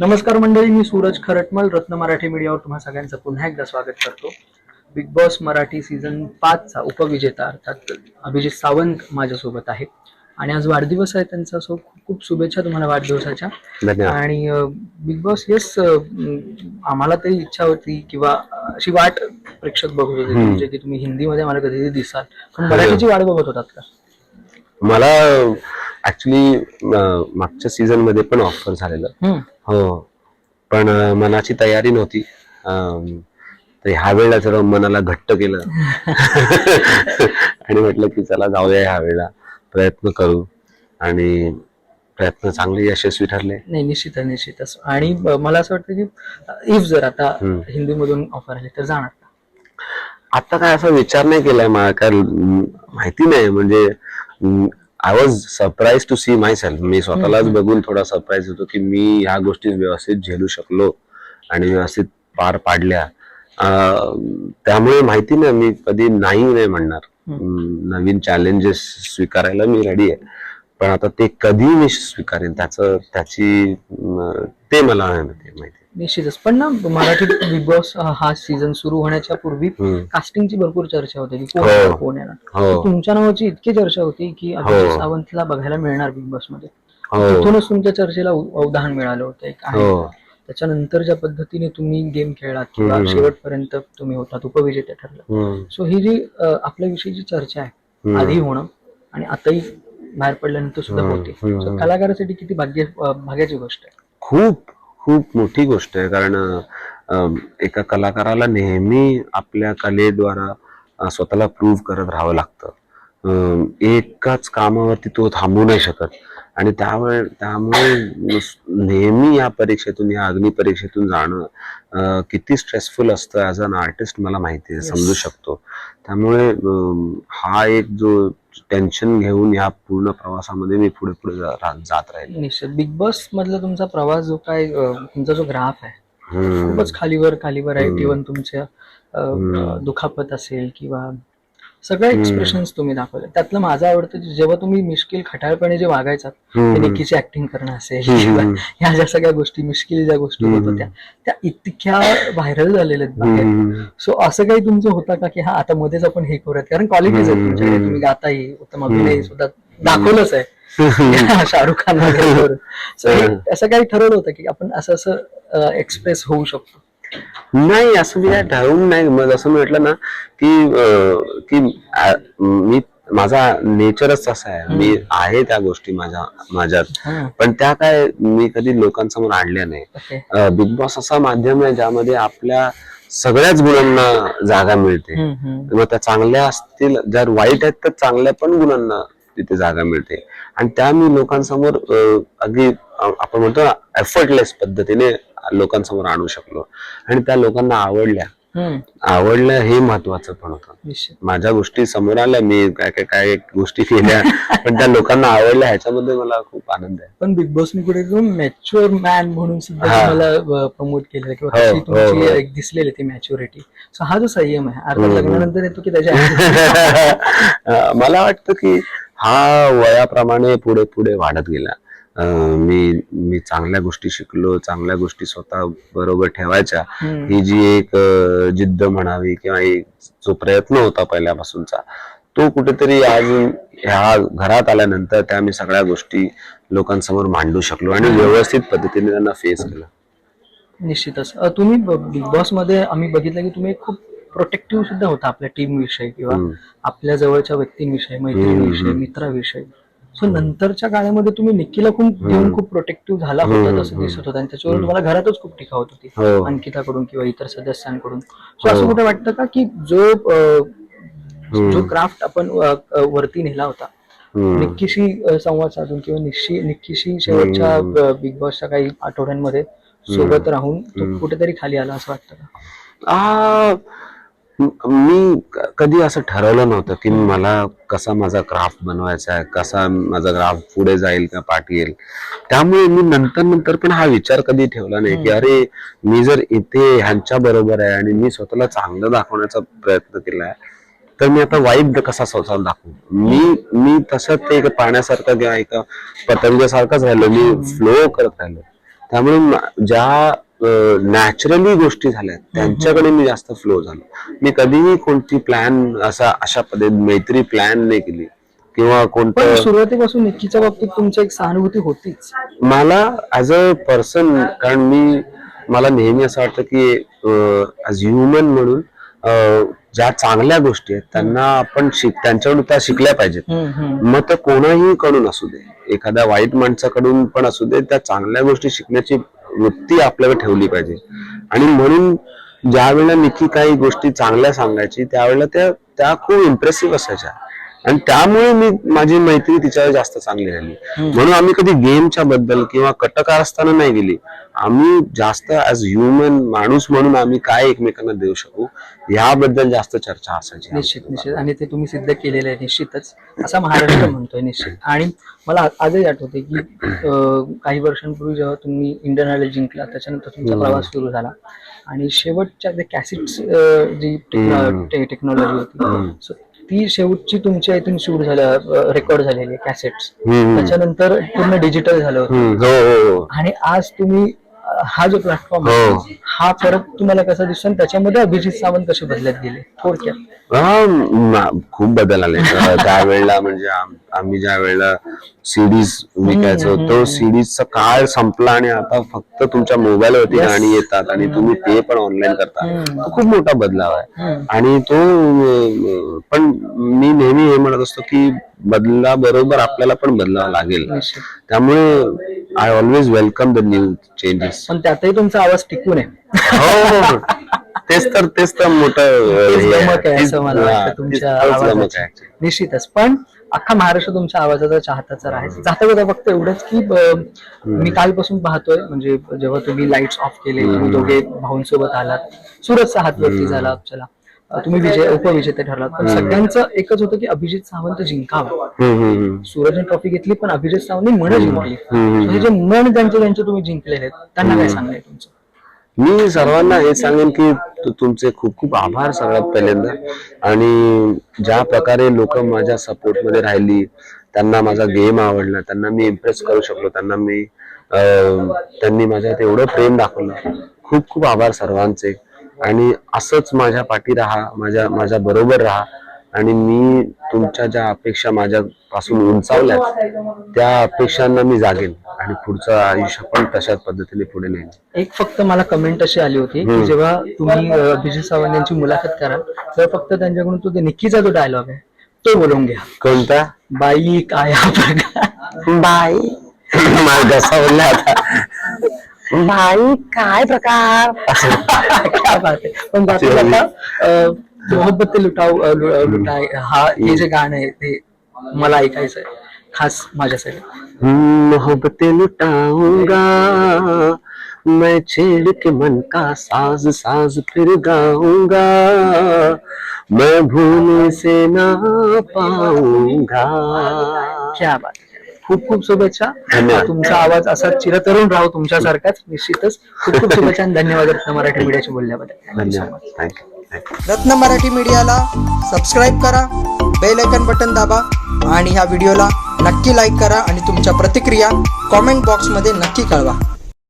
नमस्कार मंडळी मी सूरज खरटमल रत्न मराठी मीडियावर तुम्हा सगळ्यांचं पुन्हा एकदा स्वागत करतो. बिग बॉस मराठी सीझन पाचचा उपविजेता अर्थात अभिजित सावंत माझ्यासोबत आहे. आणि आज वाढदिवस आहे त्यांचा सो खूप खूप शुभेच्छा तुम्हाला वाढदिवसाच्या. आणि बिग बॉस येस आम्हाला तरी इच्छा होती किंवा अशी वाट प्रेक्षक बघत होते. म्हणजे की तुम्ही हिंदीमध्ये मला कधीतरी दिसाल. पण मराठीची वाट बघत होतात का? मला ऍक्च्युली मागच्या सीझनमध्ये पण ऑफर झालेलं. हो. पण मनाची तयारी नव्हती. तर ह्या वेळेला जरा मनाला घट्ट केलं. आणि म्हटलं की चला जाऊया ह्या वेळेला. प्रयत्न करू. आणि प्रयत्न चांगले यशस्वी ठरले. नाही निश्चितच निश्चितच आणि मला असं वाटतं की इफ जर आता हम्म. हिंदीमधून ऑफर आली तर जाणार आता काय असा विचार नाही केलाय मला काय माहिती नाही. म्हणजे I was surprise to see myself मी स्वतःलाच. बघून थोडा सरप्राईज होतो की मी ह्या गोष्टी व्यवस्थित झेलू शकलो आणि व्यवस्थित पार पाडल्या. त्यामुळे माहिती नाही मी कधी नाही नाही म्हणणार. नवीन चॅलेंजेस स्वीकारायला मी रेडी आहे. पण आता ते कधी मी स्वीकारेन त्याचं त्याची ते मला माहिती. निश्चितच पण ना मराठी बिग बॉस हा सीझन सुरू होण्याच्या पूर्वी. कास्टिंगची भरपूर चर्चा होती की कोण हो. येणार, कोण येणार हो तुमच्या नावाची इतकी चर्चा होती की अभिजित हो. सावंतला बघायला मिळणार बिग बॉसमध्ये तिथूनच तुमच्या चर्चेला उ- अवधान मिळालं होतं एक आहे त्याच्यानंतर ज्या पद्धतीने तुम्ही गेम खेळलात किंवा. शेवटपर्यंत तुम्ही होतात उपविजेते ठरला. सो ही जी अ, आपल्याविषयी जी चर्चा आहे. आधी होणं आणि आताही बाहेर पडल्यानंतर सुद्धा. होते. So कलाकारासाठी किती भाग्य अ, भाग्याची गोष्ट आहे खूप खूप मोठी गोष्ट आहे. कारण एका कलाकाराला नेहमी आपल्या कलेद्वारा स्वतःला प्रूव्ह करत राहावं लागतं. एकाच कामावरती तो थांबू नाही शकत. आणि त्यामुळे त्यामुळे नेहमी या परीक्षेतून या अग्नी परीक्षेतून जाणं किती स्ट्रेसफुल असतं ॲज अन आर्टिस्ट मला माहिती आहे. Yes. समजू शकतो. त्यामुळे हा एक जो टेन्शन घेऊन या पूर्ण प्रवासामध्ये मी पुढे पुढे जात राहील निश्चित बिग बॉस मधला तुमचा प्रवास जो काय अ, तुमचा जो ग्राफ आहे. खूपच खालीवर खालीवर आहे हम्म. इव्हन तुमच्या अ, हम्म. दुखापत असेल किंवा सगळे हम्म. एक्सप्रेशन्स तुम्ही दाखवले त्यातलं माझं आवडतं जेव्हा तुम्ही मिश्किल खटाळपणे जे वागायचात. ते निकीची ऍक्टिंग करणं असेल. किंवा ह्या ज्या सगळ्या गोष्टी मिश्किल ज्या गोष्टी होत. होत्या त्या इतक्या व्हायरल झालेल्या आहेत. सो असं काही तुमचं होतं का की हा आता मध्येच आपण हे करूयात कारण क्वालिटीज आहेत. तुमच्याकडे. तुम्ही गाताही उत्तम अभिनय. सुद्धा दाखवलंच आहे शाहरुख खान वगैरे. असं काही ठरवलं होतं की आपण असं असं एक्सप्रेस होऊ शकतो नाही असं मी काय ठरवून नाही. मग असं म्हटलं ना की की मी माझा नेचरच तसा आहे. मी आहे त्या गोष्टी माझ्या माझ्यात. पण त्या काय मी कधी लोकांसमोर आणल्या नाही. बिग बॉस असा माध्यम आहे ज्यामध्ये आपल्या सगळ्याच गुणांना जागा मिळते. मग त्या चांगल्या असतील जर वाईट आहेत तर चांगल्या पण गुणांना तिथे जागा मिळते. आणि त्या मी लोकांसमोर अगदी आपण म्हणतो ना एफर्टलेस पद्धतीने लोकांसमोर आणू शकलो. आणि त्या लोकांना आवडल्या. हम्म, आवडल्या हे महत्वाचं पण होतं. माझ्या गोष्टी समोर आल्या मी काय काय काय गोष्टी केल्या पण त्या लोकांना आवडल्या ह्याच्यामध्ये मला खूप आनंद आहे. पण बिग बॉसने कुठे मॅच्युअर मॅन म्हणून सुद्धा. तुम्हाला प्रमोट केलेलं किंवा हो, हो, हो. एक दिसलेली ती मॅच्युरिटी सो हा जो संयम आहे हम्म. लग्नानंतर येतो की त्याच्या मला वाटतं की हा वयाप्रमाणे पुढे पुढे वाढत गेला. मी मी चांगल्या गोष्टी शिकलो चांगल्या गोष्टी स्वतः बरोबर ठेवायच्या. ही जी एक जिद्द म्हणावी किंवा एक जो प्रयत्न होता पहिल्यापासूनचा तो कुठेतरी आज ह्या घरात आल्यानंतर त्या मी सगळ्या गोष्टी लोकांसमोर मांडू शकलो आणि व्यवस्थित पद्धतीने त्यांना फेस केलं निश्चितच तुम्ही बिग बॉसमध्ये आम्ही बघितलं की तुम्ही खूप प्रोटेक्टिव्ह सुद्धा होता आपल्या टीम विषयी किंवा. आपल्या जवळच्या व्यक्तींविषयी मैत्रिणीविषयी. मित्राविषयी सो नंतरच्या काळामध्ये तुम्ही निक्कीला खूप घेऊन खूप प्रोटेक्टिव्ह झाला होता असं. दिसत होतं आणि त्याच्यावर तुम्हाला घरातच खूप टीका होत होती हो अंकिताकडून किंवा इतर सदस्यांकडून सो असं हो. कुठे वाटतं का की जो. जो क्राफ्ट आपण वरती नेला होता. निक्कीशी संवाद साधून किंवा निश्ची निक्कीशी शेवटच्या बिग बॉसच्या काही आठवड्यांमध्ये सोबत राहून तो. कुठेतरी खाली आला असं वाटतं का म- कधी असं ठरवलं नव्हतं की मला कसा माझा क्राफ्ट बनवायचा आहे कसा माझा क्राफ्ट पुढे जाईल का पाठ येईल. त्यामुळे मी नंतर नंतर पण हा विचार कधी ठेवला नाही की अरे मी जर इथे ह्यांच्या बरोबर आहे आणि मी स्वतःला चांगलं दाखवण्याचा प्रयत्न केलाय तर मी आता वाईट कसा स्वतःला दाखवू? मी मी तसं ते एक पाण्यासारखं किंवा एका पतंगासारखाच राहिलो मी फ्लो करत राहिलो. त्यामुळे ज्या नॅचरली गोष्टी झाल्या. त्यांच्याकडे मी जास्त फ्लो झालो. मी कधीही कोणती प्लॅन असा अशा पद्धती मैत्री प्लॅन नाही केली. किंवा पण कोणतं सुरुवातीपासून निक्कीच्या बाबतीत तुमची एक सहानुभूती होतीच. मला ऍज अ पर्सन कारण मी मला नेहमी असं वाटतं की ऍज ह्युमन म्हणून ज्या चांगल्या गोष्टी आहेत त्यांना आपण शिक त्यांच्याकडून त्या शिकल्या पाहिजेत. मग ते कोणाही कडून असू दे. एखाद्या वाईट माणसाकडून पण असू दे त्या चांगल्या गोष्टी शिकण्याची वृत्ती आपल्याला ठेवली पाहिजे. आणि म्हणून ज्या वेळेला निकी काही गोष्टी चांगल्या सांगायची त्यावेळेला त्या त्या खूप इम्प्रेसिव्ह असायच्या. आणि त्यामुळे मी माझी मैत्री तिच्यावर जास्त चांगली राहिली. म्हणून आम्ही कधी गेमच्या बद्दल किंवा कटकार असताना नाही गेली. आम्ही जास्त ऍज ह्युमन माणूस म्हणून आम्ही काय एकमेकांना देऊ शकू याबद्दल जास्त चर्चा असायची. निश्चित निश्चित. आणि ते तुम्ही सिद्ध केलेलं आहे निश्चितच. असा महाराष्ट्र म्हणतोय निश्चित. आणि मला आजही आठवते की काही वर्षांपूर्वी जेव्हा तुम्ही इंडियन आयडल जिंकला त्याच्यानंतर तुमचा प्रवास सुरू झाला. आणि शेवटच्या जे कॅसेट्स जी. टेक्नॉलॉजी होती. ती शेवटची तुमच्या इथून शूट झाल्या रेकॉर्ड झालेली कॅसेट्स. त्याच्यानंतर पूर्ण डिजिटल झालं होतं. हो हो हो. आणि आज तुम्ही हा जो प्लॅटफॉर्म हो. फरक तुम्हाला कसा दिसतो त्याच्यामध्ये अभिजित सावंत कसे बदलत गेले? थोडक्यात. हा, खूप बदल आले. अं, त्यावेळेला म्हणजे आम- आम्ही ज्या वेळेला सिडीज विकायचो तो सिडीजचा काळ संपला आणि आता फक्त तुमच्या मोबाईल वरती. गाणी येतात आणि तुम्ही ते पण ऑनलाईन करता. तो खूप मोठा बदलाव आहे. आणि तो अं, पण मी नेहमी हे म्हणत असतो की बदला बरोबर आपल्याला पण बदलावं लागेल. निश्चित त्यामुळे I always welcome the new changes पण त्यातही तुमचा आवाज टिकून आहे. हो तेच तर तेच तर मोठं तेच हे हा, तेच- तोच गमक आवाजाची. आहे. निश्चितच. पण अख्खा महाराष्ट्र तुमच्या आवाजाचा चाहताचा आहे जाता जाता फक्त एवढंच की मी कालपासून पाहतोय म्हणजे जेव्हा तुम्ही लाईट्स ऑफ केले तुम्ही दोघे भाऊंसोबत आलात. सुरतचा हात वरती झाला चला तुम्ही विजय उपविजेते ठरलात. पण सगळ्यांचं एकच होतं की अभिजित सावंत जिंकावा. सूरजने ट्रॉफी घेतली पण अभिजित सावंतने मन जिंकली. हे जे मन त्यांचे त्यांचे तुम्ही जिंकलेले आहेत त्यांना काय सांगाय तुमचं? मी सर्वांना हे सांगेन की तुमचे खूप खूप आभार सगळ्यात पहिल्यांदा. आणि ज्या प्रकारे लोक माझ्या सपोर्टमध्ये राहिली त्यांना माझा गेम आवडला त्यांना मी इम्प्रेस करू शकलो त्यांना मी त्यांनी माझ्यात एवढं प्रेम दाखवलं. खूप खूप आभार सर्वांचे. आणि असंच माझ्या पाठी राहा माझ्या माझ्या बरोबर राहा. आणि मी तुमच्या ज्या अपेक्षा माझ्यापासून उंचावल्या त्या अपेक्षांना मी जागेन. आणि पुढचं आयुष्य पण तशाच पद्धतीने पुढे नेईन एक फक्त मला कमेंट अशी आली होती की. जेव्हा तुम्ही अभिजित सावंत यांची मुलाखत कराल तेव्हा फक्त त्यांच्याकडून तो निक्कीचा जो डायलॉग आहे तो बोलवून घ्या. कोणता? बाई काय बाई. आता. बाई काय प्रकार? क्या बात आहे. पण मोहब्बत ते लुटाव लुटाय हा हे जे गाणं आहे ते मला ऐकायचं आहे खास माझ्यासाठी मोहब्बत लुटाऊंगा मैं छेड़ के मन का साज साज फिर गाऊंगा मैं भूलने से ना पाऊंगा। क्या बात. खूप खूप शुभेच्छा. तुमचा आवाज असा चिरतरुण राहो तुमच्यासारखाच. निश्चितच खूप खूप शुभेच्छा आणि धन्यवाद मराठी मीडियाशी बोलल्याबद्दल. थँक्यू रत्न मराठी मीडियाला सबस्क्राईब करा बेल आयकन बटन दाबा आणि ह्या व्हिडिओला नक्की लाईक करा आणि तुमच्या प्रतिक्रिया कॉमेंट बॉक्समध्ये नक्की कळवा.